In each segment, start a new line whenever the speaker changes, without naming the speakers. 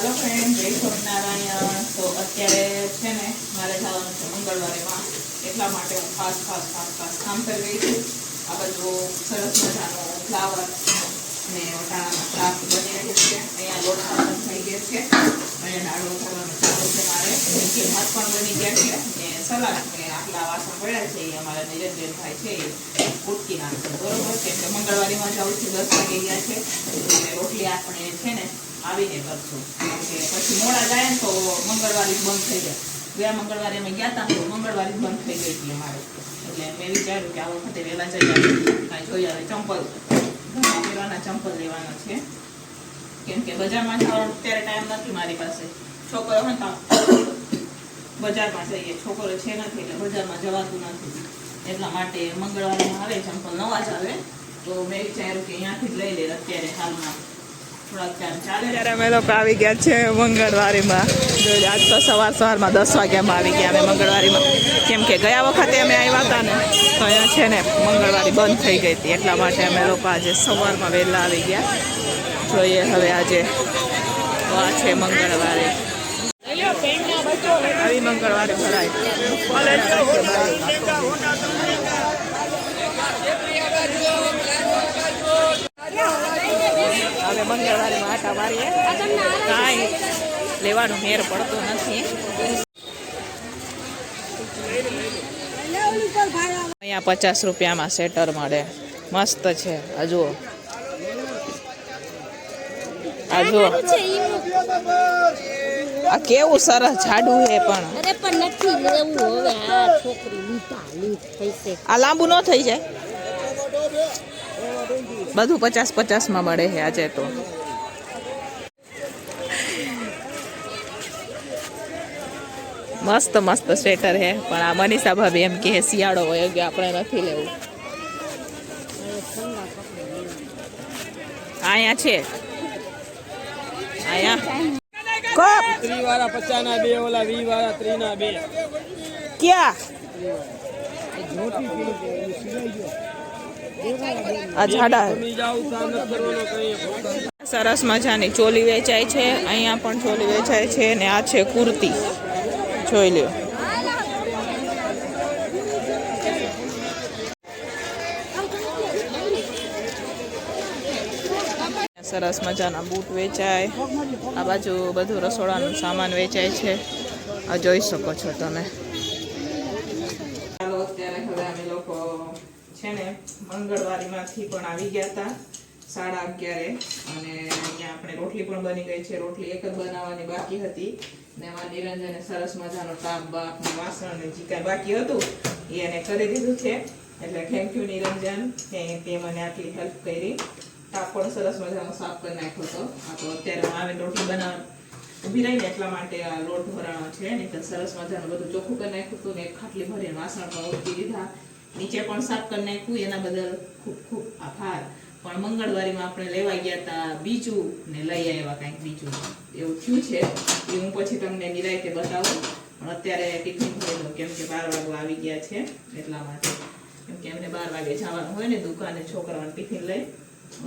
Hello friend જય સ્વામિનારાયણ. તો અત્યારે છે ને, મારે જવાનું છે મંગળવારેમાં. એટલા માટે હું ફાસ્ટ ફાસ્ટ ફાસ્ટ ફાસ્ટ કામ કરી રહી છું. આ બધું સરસ મજાનો ફ્લાવર ને વટાણાનો શાક બની રહ્યું છે. અહીંયા લોટ સાફ થઈ ગયો છે. અને દાળો કરવાનું ચાલુ છે મારે. નીચે ભાત પણ બની ગયા છે. ને સલાડ ને આટલા વાસણ પડ્યા છે. એ અમારા નિરંજનભાઈ છે. એ ઉટકી નાખશે. બરોબર? કેમ કે મંગળવારેમાં જવું છું. દસ વાગે ગયા છે. રોટલી આપણે છે ને આવીને કરશું. પછી મોડા જાય ને તો મંગળવારે બંધ થઈ જાય. ગયા મંગળવારે અમે ગયા હતા તો મંગળવારે બંધ થઈ ગઈ હતી અમારે. એટલે મેં વિચાર્યું કે આ વખતે વહેલા જઈએ કાંઈ જોઈ આવે ચંપલ. ઘણા પહેરવાના ચંપલ લેવાના છે. કેમ કે બજારમાં જવાનો અત્યારે ટાઈમ નથી મારી પાસે. છોકરો હોય તો બજારમાં જઈએ. છોકરો છે નથી એટલે બજારમાં જવાતું નથી. એટલા માટે મંગળવારે આવે ચંપલ. નવા જ આવે. તો મેં વિચાર્યું કે અહીંયાથી જ લઈ લે અત્યારે હાલમાં. થોડાક ટાઈમ ચાલે.
ત્યારે અમે લોકો આવી ગયા છે મંગળવારીમાં. આજ તો સવાર સવારમાં દસ વાગ્યામાં આવી ગયા અમે મંગળવારીમાં. કેમ કે ગયા વખતે અમે આવ્યા હતા ને તો અહીંયા છે ને મંગળવારી બંધ થઈ ગઈ હતી. એટલા માટે અમે લોકો આજે સવારમાં વહેલા આવી ગયા. જોઈએ હવે આજે તો આ છે મંગળવારે. આવી મંગળવારે ભરાય. હવે મંગળવારે આટા મારીએ. કાંઈ લેવાનું મેર પડતો નથી. અહીંયા પચાસ રૂપિયામાં સેટર મળે. મસ્ત છે. આ જુઓ. આ જુઓ. આ કેવું સરસ જાડું છે પણ.
અરે પણ નથી લેવું હવે આ છોકરી લીધા લીધ થઈ છે.
આ લાંબુ ન થઈ જાય? બધું પચાસ પચાસમાં મળે છે આજે તો. મસ્ત મસ્ત સ્વેટર હે પણ આ મનીષા ભાભી એમ કે શિયાળો હોય કે આપણે નથી લેવું. અહીંયા છે. અહીંયા. ક્યાં? આ
ઝાડા
સરસ મજાની ચોલી વેચાય છે. અહીંયા પણ ચોલી વેચાય છે અને આ છે કુર્તી. જોઈ લ્યો. સરસ મજાના બૂટ વેચાય. આ બાજુ બધું રસોડાનું સામાન વેચાય છે. આ જોઈ શકો છો તમે
ચાલો અત્યારે હવે અમે લોકો છે ને મંગળવારીમાંથી પણ આવી ગયા હતા સાડા અગિયારે. અને અહીંયા આપણે રોટલી પણ બની ગઈ છે. રોટલી એક જ બનાવવાની બાકી હતી. ને એમાં નિરંજને સરસ મજાનો તાપ, બાપ વાસણ ને જે કાંઈ બાકી હતું, એ એને કરી દીધું છે. એટલે થેન્ક યુ નિરંજન તે મને આટલી હેલ્પ કરી. તાપ પણ સરસ મજાનો સાફ કરી નાખ્યો હતો. આ તો અત્યારે હું આવે રોટલી બનાવ, ઊભી રહીને એટલા માટે આ લોટ ભરાણો છે. ને સરસ મજાનું બધું ચોખ્ખું કરી નાખ્યું હતું ને ખાટલી ભરીને વાસણ પણ ઉતરી દીધા. નીચે પણ સાફ કરી નાખ્યું, એના બદલ ખૂબ ખૂબ આભાર. પણ મંગળવારીમાં આપણે લેવા ગયા હતા બીજું ને લઈ આવ્યા કાંઈક બીજું. એવું થયું છે. એ હું પછી તમને નિરાયતે બતાવું. પણ અત્યારે ટિફિન થઈ લો કેમ કે બાર વાગો આવી ગયા છે એટલા માટે. કેમ કે એમને બાર વાગે જવાનું હોય ને દુકાને છોકરાઓને ટિફિન લઈ.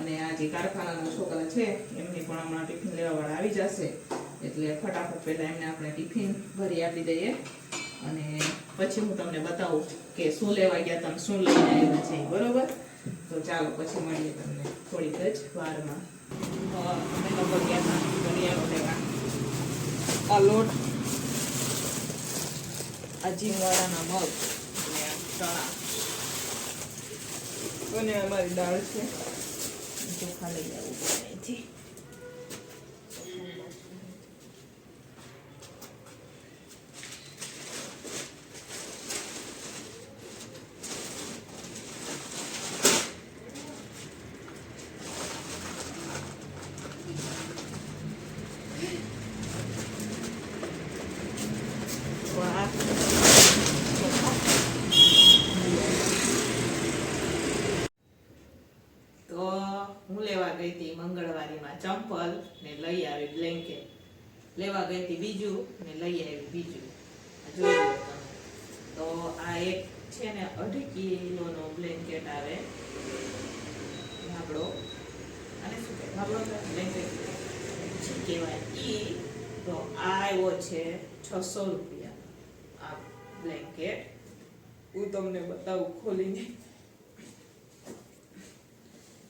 અને આ જે કારખાનાના છોકરા છે, એમની પણ હમણાં ટિફિન લેવા વાળા આવી જશે. એટલે ફટાફટ પહેલાં એમને આપણે ટિફિન ભરી આપી દઈએ. અને પછી હું તમને બતાવું કે શું લેવા ગયા તમે, શું લઈને આવ્યા છે બરોબર? તો ચાલો, પછી મળીએ તમને થોડીક જ વારમાં. અમે લોકો ગયા હતા, ઘડિયાળો લેવા. આ લોટ આ મગ અને ચણા. અને અમારી દાળ છે. ચોખા વાહ તો હું લેવા ગઈ હતી મંગળવારીમાં ચંપલ ને લઈ આવી બ્લેન્કેટ લેવા ગઈ હતી બીજું ને લઈ આવી બીજું. જોઈ તો આ એક છે ને અઢી કિલોનો બ્લેન્કેટ આવે. ધાબળો. અને શું કહેવાય? ધાબળો બ્લેન્કેટ કહેવાય. ઈ, તો આ આવ્યો છે છસો રૂપિયા. આ બ્લેન્કેટ હું તમને બતાવું ખોલીને.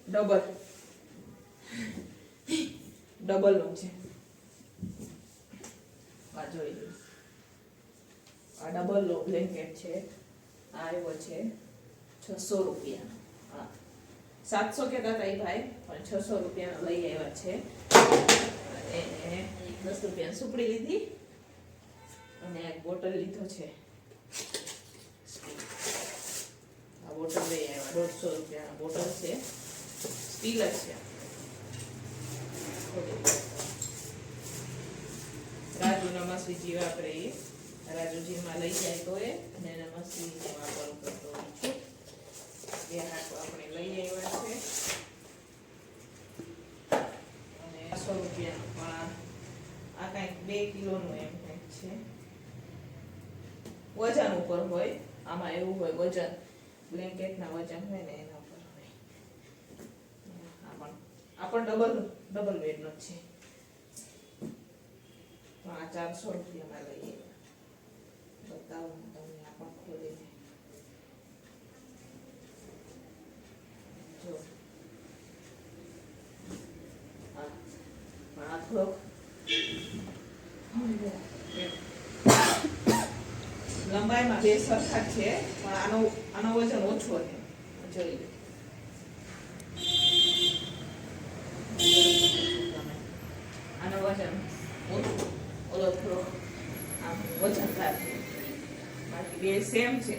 ડબલ ડબલનું છે. આ જોઈ આ ડબલ લો બ્લેન્કેટ છે. આ આવ્યો છે. છસો રૂપિયાનો. હા. સાતસો કહેતા હતા એ ભાઈ, પણ છસો રૂપિયાનો લઈ આવ્યા છે. અને દસ રૂપિયાની સુપડી લીધી અને એક બોટલ લીધો છે. આ બોટલ લઈ આવ્યા. દોઢસો રૂપિયાના બોટલ છે. સ્ટીલ જ છે. રાજુ નમસ્વીજી વાપરે એ રાજુજીમાં લઈ જાય તો એ, અને નમસ્વીજી વાપરું કરતો હોય છે. એ હાકો આપણે લઈ આવ્યા છે. અને સો રૂપિયાનું પણ આ- કાંઈક બે કિલોનું એમ કંઈક છે. વજન ઉપર હોય, આમાં એવું હોય વજન. બ્લેન્કેટના વજન હોય ને એના ઉપર હોય. આ પણ આ પણ ડબલ ડબલ બેડનો છે. તો આ ચારસો રૂપિયામાં લઈએ બતાવું હું તમને આ પણ ખોલીને જો આ થોડોક લંબાઈમાં બે સરખા છે પણ આનો આનો વજન ઓછો છે જોઈ લો આનો વજન ઓછું ઓલો થોડો આમ થાય. બાકી બે સેમ છે.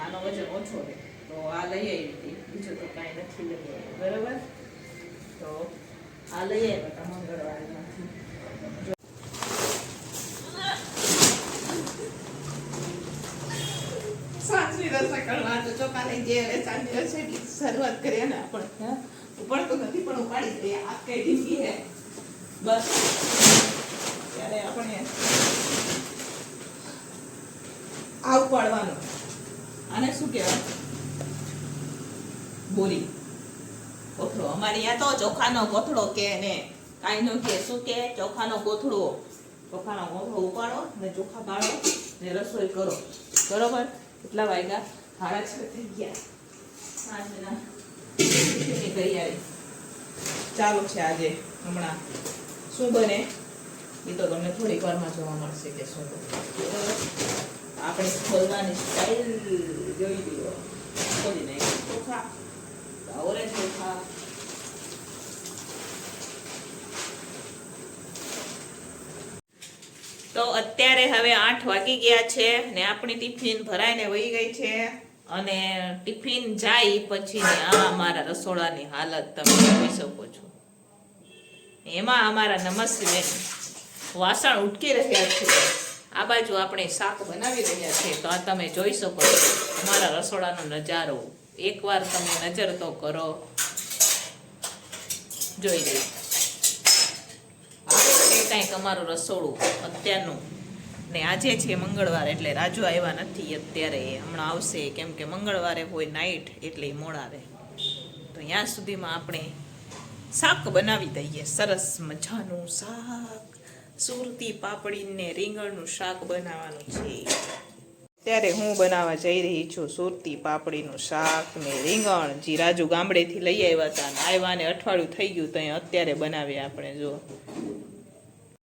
આનો વજન ઓછો છે. તો આ લઈ આવી હતી. બીજું તો કાંઈ નથી લઈ આવી. બરાબર? તો આ લઈ આવ્યા હતા મંગળવારમાંથી. કરવા તો ચોખાની જે સાંજની શરૂઆત કરીએ ને આપણે? ઉપડતો નથી, પણ ઉપાડી દઈએ આ કઈ ઢીંગી હે બસ. ત્યારે આપણે આ ઉપાડવાનું. આને શું કહેવાય? બોરી કોથળો. અમારે ત્યાં તો ચોખાનો કોથળો કે ને કાંઈ કે શું કે ચોખાનો કોથળો. ચોખાનો કોથળો ઉપાડો ને ચોખા ગાળો ને રસોઈ કરો. બરોબર? કેટલા વાગ્યા? સાડા છ થઈ ગયા. સાંજના. તૈયારી? ચાલુ છે આજે, હમણાં. શું બને? એ તો તમને થોડીક વારમાં જોવા મળશે કે શું બને. આપણે ખોલવાની સ્ટાઈલ જોઈ લ્યો ખોલી નાખી ચોખા. ઓરેન્જ ચોખા. તો અત્યારે હવે આઠ વાગી ગયા છે ને આપણી ટિફિન ભરાઈને વહી ગઈ છે અને ટિફિન જાય પછી આ અમારા રસોડાની હાલત તમે જોઈ શકો છો. એમાં અમારા નમસ્તે વાસણ ઉટકી રહ્યા છે. આ બાજુ આપણે શાક બનાવી રહ્યા છીએ, તો આ તમે જોઈ શકો છો. અમારા રસોડાનો નજારો. એકવાર તમે નજર તો કરો. જોઈ લો. આ કંઈક અમારું રસોડું અત્યારનું. ને આજે છે મંગળવાર એટલે રાજુ આવ્યા નથી અત્યારે. હમણાં આવશે, કેમ કે મંગળવારે હોય નાઇટ એટલે મોડા આવે તો ત્યાં સુધીમાં આપણે શાક બનાવી દઈએ. સરસ મજાનું શાક. સુરતી પાપડીને રીંગણનું શાક બનાવવાનું છે. ત્યારે હું બનાવવા જઈ રહી છું સુરતી પાપડીનું શાક ને રીંગણ. જે રાજુ ગામડેથી લઈ આવ્યા હતા ને આવ્યા ને અઠવાડિયું થઈ ગયું તો અત્યારે બનાવીએ આપણે જો